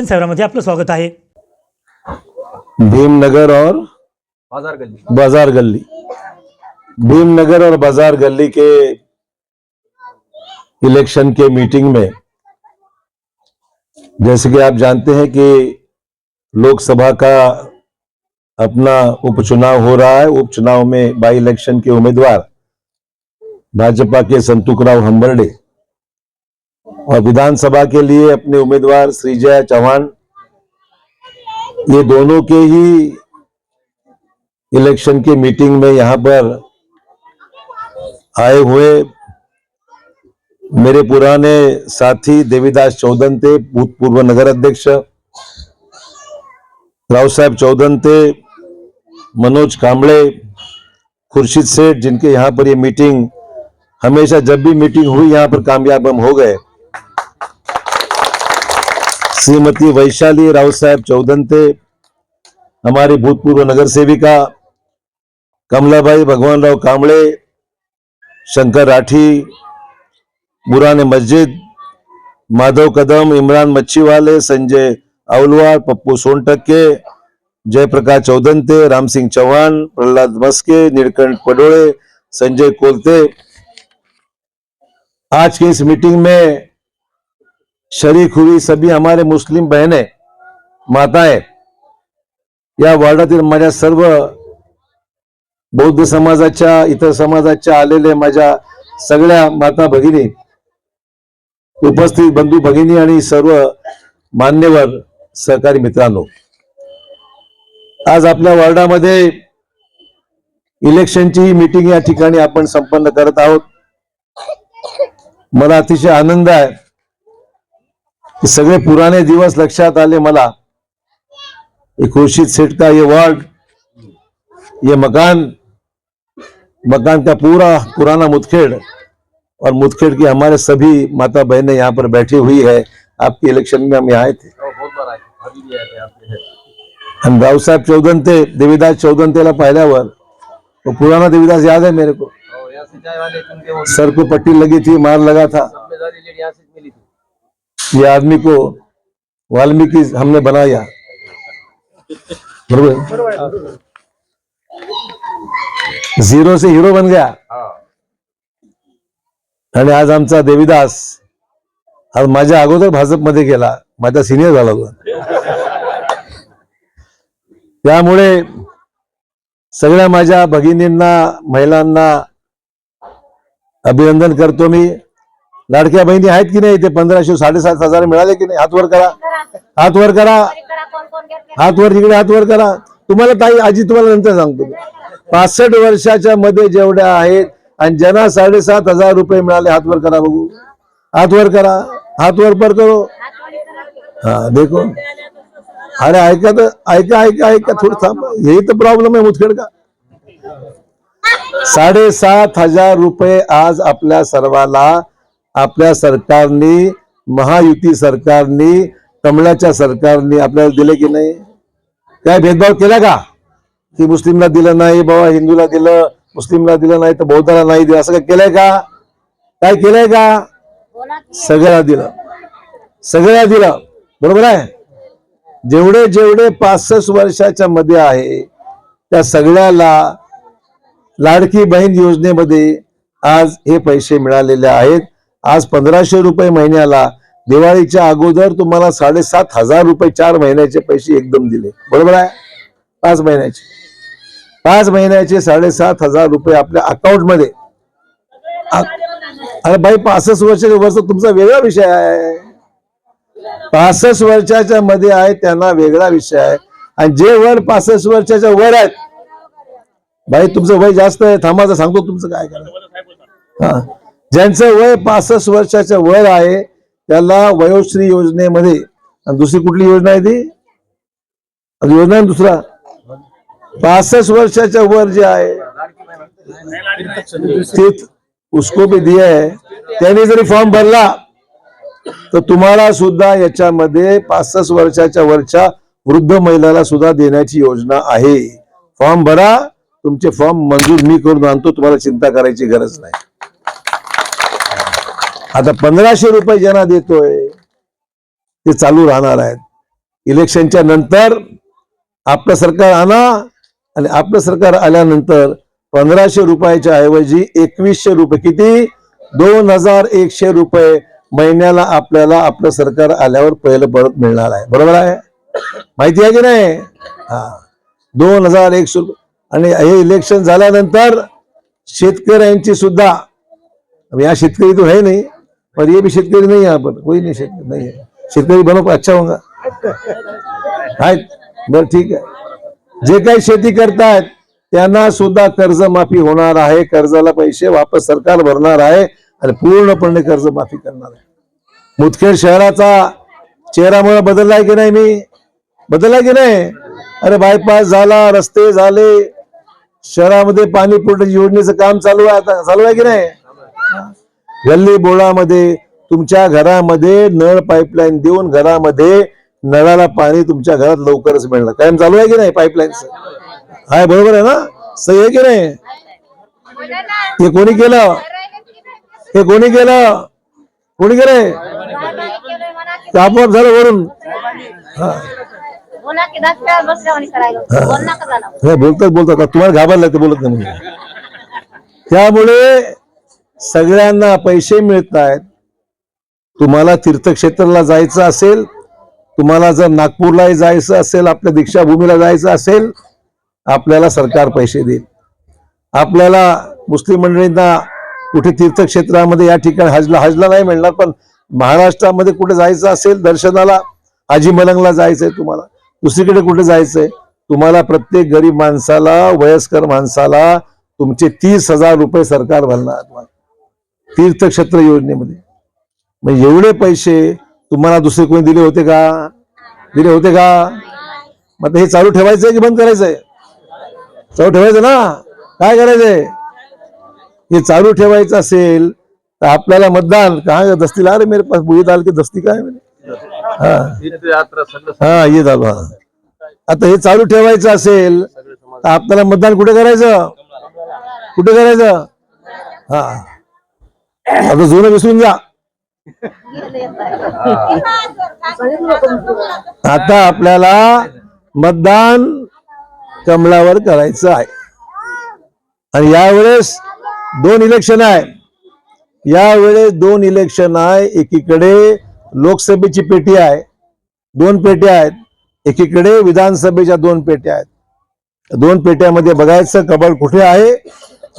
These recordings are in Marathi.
जनसेवामध्ये आपलं स्वागत आहे. भीमनगर और बाज़ार गली बाज़ार गली भीमनगर और बाज़ार गली के इलेक्शन के मीटिंग में जैसे कि आप जानते हैं कि लोकसभा का अपना उपचुनाव हो रहा है उपचुनाव में बाई इलेक्शन के उम्मीदवार भाजपा के संतुकराव हंबर्डे। और विधानसभा के लिए अपने उम्मीदवार श्रीजय चौहान, ये दोनों के ही इलेक्शन की मीटिंग में यहाँ पर आए हुए मेरे पुराने साथी देवीदास चौधन थे, भूतपूर्व नगर अध्यक्ष, राव साहब थे, मनोज कांबळे, खुर्शीद सेठ, जिनके यहाँ पर ये मीटिंग हमेशा जब भी मीटिंग हुई, यहाँ पर कामयाब हम हो गए। श्रीमती वैशाली राव साहब चौदंते हमारी भूतपूर्व नगर सेविका कमलाबाई भगवानराव कांबळे शंकर राठी बुराने मस्जिद, माधव कदम, इमरान मच्छीवाले, संजय अवलवार पप्पू सोनटक्के, जयप्रकाश चौदंते रामसिंह चौहान, प्रहलाद मस्के, नीलकंठ पडोळे, संजय कोलते। आज की इस मीटिंग में शरीक हुई सभी हमारे मुस्लिम बहनें माताएं या वार्डातील माझ्या सर्व बौद्ध समाजाच्या इतर समाजाच्या आलेल्या माझ्या सगळ्या माता भगिनी उपस्थित बंधू भगिनी आणि सर्व मान्यवर सहकारी मित्रांनो आज आपल्या वार्डामध्ये इलेक्शनची ही मीटिंग या ठिकाणी आपण संपन्न करत आहोत. मला अतिशय आनंद आहे कि सगळे पुराने दिवस लक्षात आले मला. खुर्शीद सेठ का ये वार्ड ये मकान मकान का पूरा पुराना मुदखेड़ और मुदखेड़ की हमारे सभी माता बहनें यहाँ पर बैठी हुई है। आपके इलेक्शन में हम यहाँ आए थे। हो, आए अभी भी आए थे आपके आणि रावसाहेब चौदंते देवीदास तो पुराना देवीदास याद है मेरे को? सर को पट्टी लगी थी मार लगा था। ये आदमी को वाल्मीकि हमने बनाया। बरोबर? झिरो से हिरो बन गया। आणि आज आमचा देवीदास आज माझ्या अगोदर भाजपमध्ये गेला माझा सिनियर झाला होता त्यामुळे सगळ्या माझ्या भगिनींना महिलांना अभिनंदन करतो मी. लाडक्या बहिणी आहेत की नाही? ते पंधराशे साडेसात हजार मिळाले की नाही? हात वर करा. हात वर करा. हात वर तिकडे हात वर करा. तुम्हाला ताई आजी तुम्हाला नंतर सांगतो. पासष्ट वर्षाच्या मध्ये जेवढ्या आहेत आणि ज्यांना साडेसात हजार रुपये मिळाले हात वर करा बघू. हात वर करा. हात वर पर करो. हा देखो. अरे ऐका तर ऐका ऐका ऐका. थोडं थांब. हे तर प्रॉब्लेम आहे मुतखेड का? साडेसात हजार रुपये आज आपल्या सर्वाला आपल्या सरकारने महायुती सरकारने कमळाच्या सरकारने आपल्याला दिले की नाही? काय भेदभाव केला का? की मुस्लिमला दिलं नाही बाबा हिंदूला दिलं मुस्लिमला दिलं नाही तर बौद्धाला नाही दिलं असं काय केलंय का? काय केलंय का? सगळ्याला दिलं. सगळ्या दिलं. बरोबर आहे? जेवढे जेवढे पासष्ट वर्षाच्या मध्ये आहे त्या सगळ्याला लाडकी बहीण योजनेमध्ये आज हे पैसे मिळालेले आहेत. आज पंधराशे रुपये महिन्याला दिवाळीच्या अगोदर तुम्हाला साडेसात हजार रुपये चार महिन्याचे पैसे एकदम दिले. बरोबर आहे? पाच महिन्याचे. पाच महिन्याचे साडेसात हजार रुपये आपल्या अकाउंटमध्ये अरे बाई पासष्ट वर्षाच्या वरचा तुमचा वेगळा विषय आहे. पासष्ट वर्षाच्या मध्ये आहे त्यांना वेगळा विषय आहे. आणि जे वर पासष्ट वर्षाच्या वर आहेत भाई तुमचं वय जास्त आहे. थांबाचं सांगतो तुमचं काय करा हा. ज्यांचं वय पासष्ट वर्षाच्या वर आहे त्याला वयोश्री योजनेमध्ये आणि दुसरी कुठली योजना आहे ती? योजना आहे दुसरा? पासष्ट वर्षाच्या वर जे आहे उसको भी दिया है. त्यांनी जरी फॉर्म भरला तर तुम्हाला सुद्धा याच्यामध्ये पासष्ट वर्षाच्या वरच्या वृद्ध महिलाला सुद्धा देण्याची योजना आहे. फॉर्म भरा तुमचे फॉर्म मंजूर मी करून आणतो तुम्हाला चिंता करायची गरज नाही. आता पंधराशे रुपये ज्यांना देतोय ते चालू राहणार आहेत. इलेक्शनच्या नंतर आपलं सरकार आणा आणि आपलं सरकार आल्यानंतर पंधराशे रुपयाच्या ऐवजी एकवीसशे रुपये किती? दोन हजार एकशे रुपये महिन्याला आपल्याला आपलं सरकार आल्यावर पहिलं परत मिळणार आहे. बरोबर आहे? माहिती आहे की नाही? हा. दोन हजार एकशे रुपये. आणि हे इलेक्शन झाल्यानंतर शेतकऱ्यांची सुद्धा या शेतकरी तो है नाही पर ये भी शेतकरी नहीं है यहाँ पर कोई नहीं शेतकरी नहीं है। शेतकरी बनो पर अच्छा होगा। आहेत बरं ठीक आहे जे काही शेती करतायत त्यांना सुद्धा कर्जमाफी होणार आहे. कर्जाला पैसे वापस सरकार भरणार आहे आणि पूर्णपणे कर्जमाफी करणार आहे. मुदखेड शहराचा चेहरामुळे बदललाय की नाही मी? बदललाय की नाही? अरे बायपास झाला रस्ते झाले. शहरामध्ये पाणी पुरवठ्याची योजनेचं काम चालू आहे आता चालू आहे की नाही? गल्ली बोळामध्ये तुमच्या घरामध्ये नळ पाईपलाईन देऊन घरामध्ये नळाला पाणी तुमच्या घरात लवकरच मिळणार. कायम चालू आहे की नाही पाईपलाईनच हाय बरोबर आहे ना? सही आहे की नाही? हे कोणी केलं? हे कोणी केलं? कोणी केलंय? ते आपोआप झालं वरून. बोलतात बोलतात. तुम्हाला घाबरलं ते बोलत नाही त्यामुळे सगळ्यांना पैसे मिळत आहेत तुम्हाला तीर्थक्षेत्राला जायचं असेल तुम्हाला जर नागपूरलाही जायचं असेल आपल्या दीक्षाभूमीला जायचं असेल आपल्याला सरकार पैसे देईल. आपल्याला मुस्लिम मंडळींना कुठे तीर्थक्षेत्रामध्ये या ठिकाणी हजला हजला नाही मिळणार पण महाराष्ट्रामध्ये कुठे जायचं असेल दर्शनाला आजी मलंगला जायचंय तुम्हाला. दुसरीकडे कुठे जायचंय? तुम्हाला प्रत्येक गरीब माणसाला वयस्कर माणसाला तुमचे तीस हजार रुपये सरकार भरणार. तुम्हाला तीर्थक्षेत्र योजनेमध्ये. मग एवढे पैसे तुम्हाला दुसरे कोणी दिले होते का? दिले होते का? मग हे चालू ठेवायचंय की बंद करायचंय चालू ठेवायचं ना? काय करायचंय? हे चालू ठेवायचं असेल तर आपल्याला मतदान काय दस्तीला अरे मेरे पास बुरी दाल की दस्ती काय म्हणे हा. हा ये झालं हा. आता हे चालू ठेवायचं असेल तर आपल्याला मतदान कुठे करायचं? कुठे करायचं? हा. आता जुनं विसरून जा. आता आपल्याला मतदान कमळावर करायचं आहे. आणि यावेळेस दोन इलेक्शन आहे. यावेळेस दोन इलेक्शन आहे. एकीकडे लोकसभेची पेटी आहे. दोन पेट्या आहेत. एकीकडे विधानसभेच्या दोन पेट्या आहेत. दोन पेट्यामध्ये बघायचं कमळ कुठे आहे?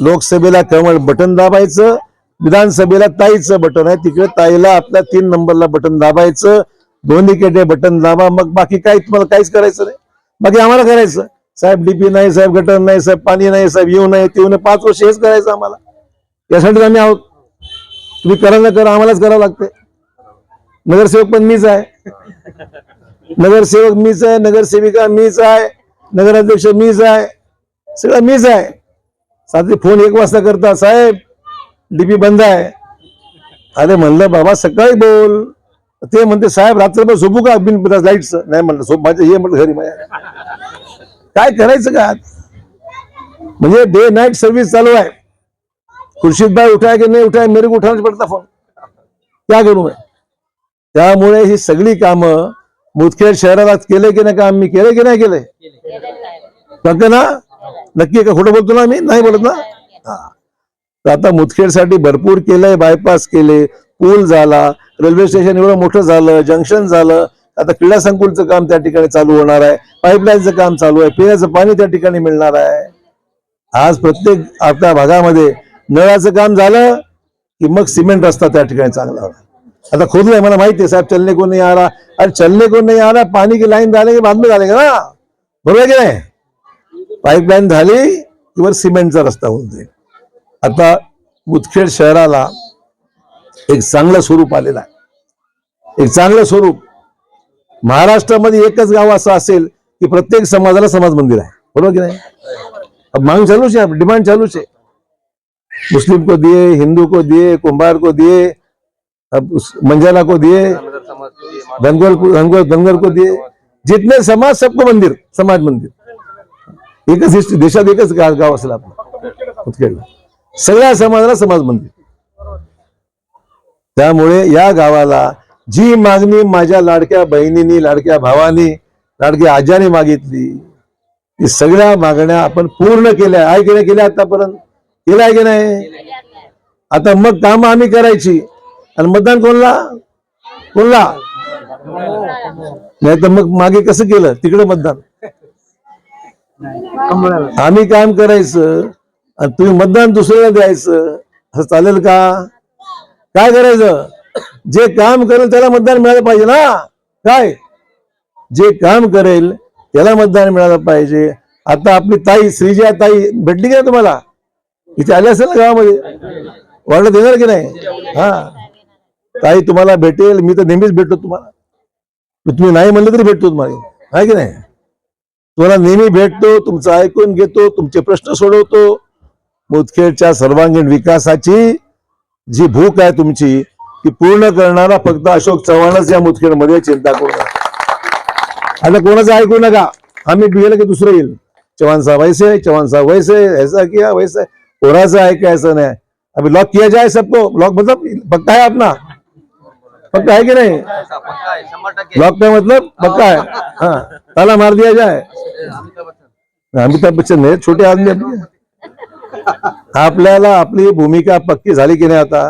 लोकसभेला कमळ बटन दाबायचं. विधानसभेला ताईचं बटन आहे. तिकडे ताईला आपल्या तीन नंबरला बटन दाबायचं. दोन्ही केटे बटन दाबा. मग बाकी काही तुम्हाला काहीच करायचं नाही. बाकी आम्हाला करायचं. साहेब डीपी नाही साहेब गटर नाही साहेब पाणी नाही साहेब येऊ नाही तेऊ नाही. पाच वर्ष हेच करायचं आम्हाला. यासाठी आम्ही आहोत. तुम्ही करा ना करा. आम्हालाच करावं लागते नगरसेवक पण मीच आहे. नगरसेवक मीच आहे. नगरसेविका मीच आहे. नगराध्यक्ष मीच आहे. सगळं मीच आहे. साधे फोन एक वाजता करता. साहेब डीपी बंद आहे. अरे म्हणलं बाबा सकाळी बोल. ते म्हणते साहेब रात्रभर झोपू का बिन लाईटच नाही म्हणलं झोप माझं ये म्हटलं घरी माझ्या काय करायचं का? म्हणजे डे नाईट सर्व्हिस चालू आहे. खुर्शीद भाई उठाय की नाही उठाय मेरे को उठाना पडता फोन क्या करू मैं? त्यामुळे ही सगळी कामं मुदखेड शहराला केले की नाही काम मी केले की नाही केले? ना? नक्की का खोटं बोलतो ना मी नाही बोलत ना? हा. तर आता मुदखेडसाठी भरपूर केलंय बायपास केले पूल झाला रेल्वे स्टेशन एवढं मोठं झालं जंक्शन झालं. आता क्रीडा संकुलचं काम त्या ठिकाणी चालू होणार आहे पाईपलाईनचं काम चालू आहे पिण्याचं पाणी त्या ठिकाणी मिळणार आहे. आज प्रत्येक आपल्या भागामध्ये नळाचं काम झालं की मग सिमेंट रस्ता त्या ठिकाणी चांगला होणार. आता खोदलंय मला माहिती आहे साहेब चलने को नाही आ रहा अरे चलने को नाही आ रहा पानी की लाईन डालेंगे की में झाले ना? बरोबर आहे की नाही? पाईपलाईन झाली किंवा सिमेंटचा रस्ता होऊन जाईल. आता मुदखेड शहराला एक चांगलं स्वरूप आलेलं आहे. एक चांगलं स्वरूप. महाराष्ट्रामध्ये एकच गाव असं असेल की प्रत्येक समाजाला समाज मंदिर आहे. बरोबर की नाही? मांग चालूच आहे डिमांड चालूच आहे. मुस्लिम को दिए हिंदू को दिए कुंभार को दिए अब मंजाला को दिए धनगर को धनगर धनगर को दिए. जितने समाज सबको मंदिर समाज मंदिर. एकच देश- देशात एकच गाव गाव असेल आपलं. उत्खेडला सगळ्या समाजाला समाज मंदिर त्यामुळे या गावाला जी मागणी माझ्या लाडक्या बहिणींनी लाडक्या भावानी लाडक्या आज्याने मागितली ती सगळ्या मागण्या आपण पूर्ण केल्या. आहे की नाही? केल्या आतापर्यंत? केल्या आहे की नाही? आता मग काम आम्ही करायची. आणि मतदान कोणला? कोणला? नाही तर मग मागे कसं केलं? तिकडे मतदान. आम्ही काम करायचं. आणि तुम्ही मतदान दुसऱ्याला द्यायचं असं चालेल का? काय करायचं? जे काम करेल त्याला मतदान मिळालं पाहिजे ना? काय? जे काम करेल त्याला मतदान मिळालं पाहिजे. आता आपली ताई श्रीजया ताई भेटली का तुम्हाला? इथे आले असेल ना गावामध्ये? वाढलं देणार की नाही? हा. ताई तुम्हाला भेटेल. मी तर नेहमीच भेटतो तुम्हाला. तुम्ही नाही म्हणलं तरी भेटतो तुम्हाला. आहे की नाही? तुम्हाला नेहमी भेटतो तुमचं ऐकून घेतो तुमचे प्रश्न सोडवतो. मुदखेडच्या सर्वांगीण विकासाची जी भूक आहे तुमची ती पूर्ण करणारा फक्त अशोक चव्हाणच या मुदखेडमध्ये चिंता करू नका. आता कोणाचं ऐकू नका? आम्ही गेलं की दुसरं येईल. चव्हाण साहब ऐसे चव्हाण साहब वैसे ऐसा किया वैसे. कोणाचं ऐकायचं नाही. अभी लॉक किया जाए सबको? लॉक मतलब पक्का है अपना? पक्का है कि नहीं? लॉक का मतलब पक्का है? हाँ ताला मार दिया जाए। अमिताभ बच्चन। अमिताभ बच्चन छोटे आदमी आपले आपल्याला आपली भूमिका पक्की झाली की नाही आता?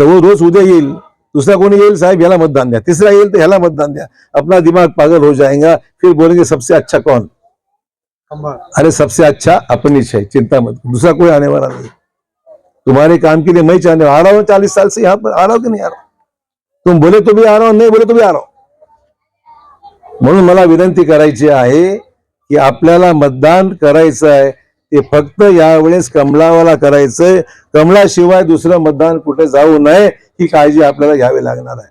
वो रोज उद्या येईल. दुसरा कोणी येईल? साहेब याला मतदान द्या. तिसरा येईल तर ह्याला मतदान द्या. अपना दिमाग पागल हो जाएगा फिर बोलेंगे सबसे अच्छा कौन? अरे सबसे अच्छा अपनी है चिंता मत दूसरा कोई आने वाला नहीं. तुम्हारे काम के लिए मैं चाहने आ रहा हूँ चालीस साल से यहाँ पर। आ रहा हूँ कि नहीं आ रहा? तुम बोले तो भी आ रहा हूँ नहीं बोले तो भी आ रहा हूँ। म्हणून मला विनंती करायची आहे की आपल्याला मतदान करायचं आहे. ते फक्त यावेळेस कमळावाला करायचंय. कमळाशिवाय दुसरं मतदान कुठे जाऊ नये ही काळजी आपल्याला घ्यावी लागणार आहे.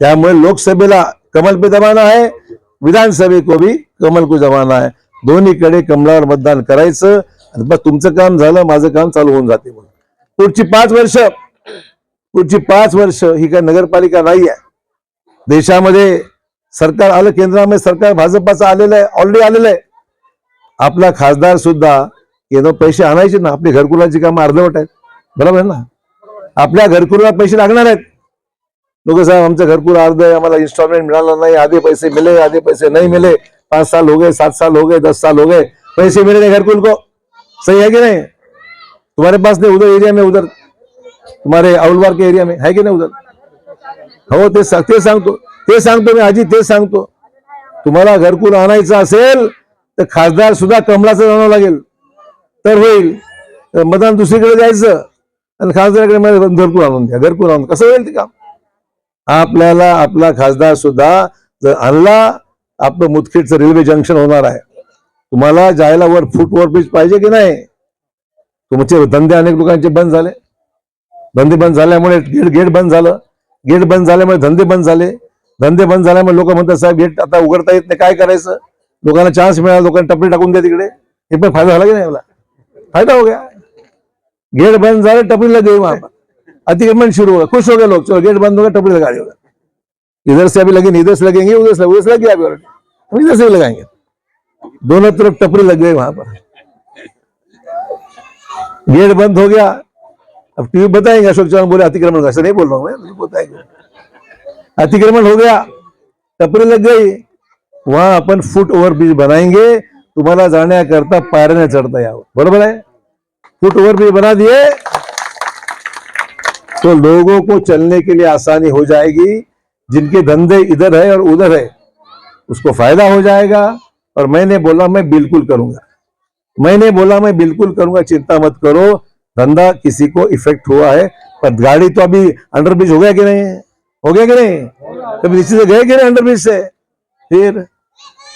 त्यामुळे लोकसभेला कमल पे जमाना आहे विधानसभे को भी कमल को जमाना आहे. दोन्हीकडे कमळावर मतदान करायचं. आणि बस तुमचं काम झालं माझं काम चालू होऊन जाते म्हणून. पुढची पाच वर्ष पुढची पाच वर्ष ही काय नगरपालिका नाही आहे. देशामध्ये सरकार आलं केंद्रामध्ये सरकार भाजपाचं आलेलं आहे ऑलरेडी आलेलं आहे. आपला खासदार सुद्धा येणं पैसे आणायचे ना आपली घरकुलाची कामं अर्धवट आहेत. बरोबर आहे ना? आपल्या घरकुलाला पैसे लागणार आहेत. लोक साहेब आमचं घरकुल अर्ध आहे आम्हाला इन्स्टॉलमेंट मिळाला नाही आधे पैसे मिले आधे पैसे नाही मिले. पाच साल हो गए सात साल हो गए दस साल हो गए. पैसे मिले नहीं घरकुल को? सही है कि नहीं? तुम्हारे पास नहीं उधर एरिया में उधर. तुम्हारे औलवार के एरिया में है की नाही उधर? हो ते सांग- ते सांगतो ते सांगतो मी आजी ते सांगतो. तुम्हाला घरकुल आणायचं असेल तर खासदार सुद्धा कमलाचं जाणं लागेल. तर होईल. मतदान दुसरीकडे जायचं आणि खासदाराकडे मला घरकुल आणून द्या. घरकुल आणून कसं होईल ते काम? आपल्याला आपला खासदार सुद्धा जर आणला आपलं मुदखेडचं रेल्वे जंक्शन होणार आहे. तुम्हाला जायला वर फूट वर ब्रिज पाहिजे की नाही? तुमचे धंदे अनेक लोकांचे बंद झाले. धंदे बंद झाल्यामुळे गेट गेट बंद झालं. गेट बंद झाल्यामुळे धंदे बंद झाले. धंदे बंद झाल्यामुळे लोक म्हणतात साहेब गेट आता उघडता येत नाही. काय करायचं? लोकांना चान्स मिळाला लोकांना टपरी टाकून द्या तिकडे. हे पण फायदा झाला की नाही मला फ़ायदा हो गया। गेट बंद झाले टपरी लग गई वहाँ पर। अतिक्रमण शुरू होगा खुश हो गए लोग। चलो, गेट बंद होगा टपरी लगा दी होगा इधर से अभी लगे इधर से लगेंगे, उधर से उधर से लग अभी. हम इधर से लगाएँगे। दोनों तरफ़ टपरी लग गई वहाँ पर। गेट बंद हो गया। अब टीवी बताएँगे, अशोक चौहान बोले, अतिक्रमण ऐसा नहीं बोल रहा हूँ मैं बताएँगे। अतिक्रमण हो गया, टपरी लग गई। वहाँ अपन फुट ओवर ब्रिज बनाएँगे। तुम्हाला जाण्याकरता पायऱ्या चढ़ता यावं. बरोबर है फुट ओव्हर ब्रिज बना दिए. तो लोगों को चलने के लिए आसानी हो जाएगी. जिनके धंधे इधर है और उधर है, उसको फ़ायदा हो जाएगा। और मैंने बोला, मैं बिल्कुल करूँगा। मैंने बोला, मैं बिल्कुल करूँगा। चिंता मत करो। धंधा किसी को इफ़ेक्ट हुआ है, पर गाड़ी तो अभी अंडरब्रिज हो गया कि नहीं? हो गया कि नहीं? कभी से गए कि नहीं अंडरब्रिज से? फिर?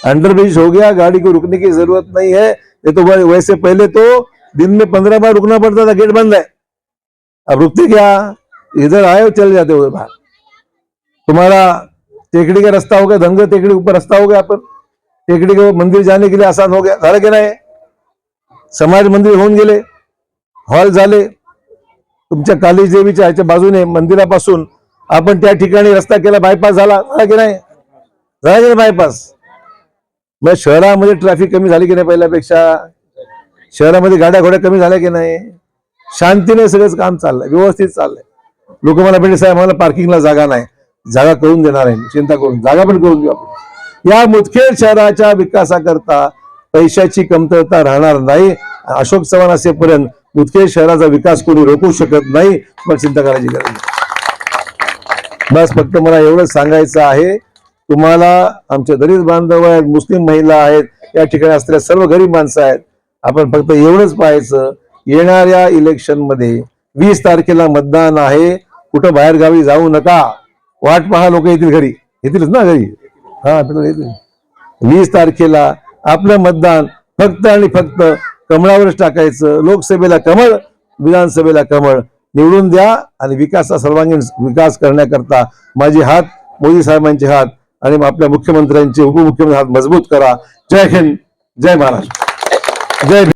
अंडरब्रिज हो गया गाड़ी को रुकने की जरूरत नहीं है। ये तो वैसे पहले तो दिन में पंद्रह बार रुकना पड़ता था गेट बंद है। अब रुकते क्या? इधर आए और चले जाते हो बाहर। तुम्हारा टेकड़ी का रास्ता हो गया धनगर टेकड़ी ऊपर रास्ता हो गया अपन। टेकड़ी के मंदिर जाने के लिए आसान हो गया। झालं की नाही समाज मंदिर होऊन गेले हॉल झाले तुमच्या काली देवीच्या ह्याच्या बाजूने मंदिरापासून आपण त्या ठिकाणी रस्ता केला बायपास झाला झाला की नाही झाला की नाही बायपास मग शहरामध्ये ट्रॅफिक कमी झाली की नाही पहिल्यापेक्षा? शहरामध्ये गाड्या घोड्या कमी झाल्या की नाही? शांतीने सगळंच काम चाललंय व्यवस्थित चाललंय. लोक मला म्हणजे साहेब मला पार्किंगला जागा नाही. जागा करून देणार आहे. चिंता करून जागा पण करून देऊ आपण. या मुदखेड शहराच्या विकासाकरता पैशाची कमतरता राहणार नाही. अशोक चव्हाण असेपर्यंत मुदखेड शहराचा विकास कोणी रोखू शकत नाही मग चिंता करायची गरज नाही. बस फक्त मला एवढंच सांगायचं आहे. तुम्हाला आमचे दलित बांधव आहेत मुस्लिम महिला आहेत या ठिकाणी असलेल्या सर्व गरीब माणसं आहेत आपण फक्त एवढंच पाहायचं येणाऱ्या इलेक्शनमध्ये वीस तारखेला मतदान आहे कुठं बाहेर गावी जाऊ नका. वाट पहा लोक येतील घरी. येतीलच ना घरी? हा येतील. वीस तारखेला आपलं मतदान फक्त आणि फक्त कमळावरच टाकायचं. लोकसभेला कमळ विधानसभेला कमळ. निवडून द्या आणि विकासा सर्वांगीण विकास करण्याकरता माझे हात मोदी साहेबांचे हात आणि आपल्या मुख्यमंत्र्यांचे उपमुख्यमंत्री हात मजबूत करा. जय हिंद जय महाराष्ट्र. जय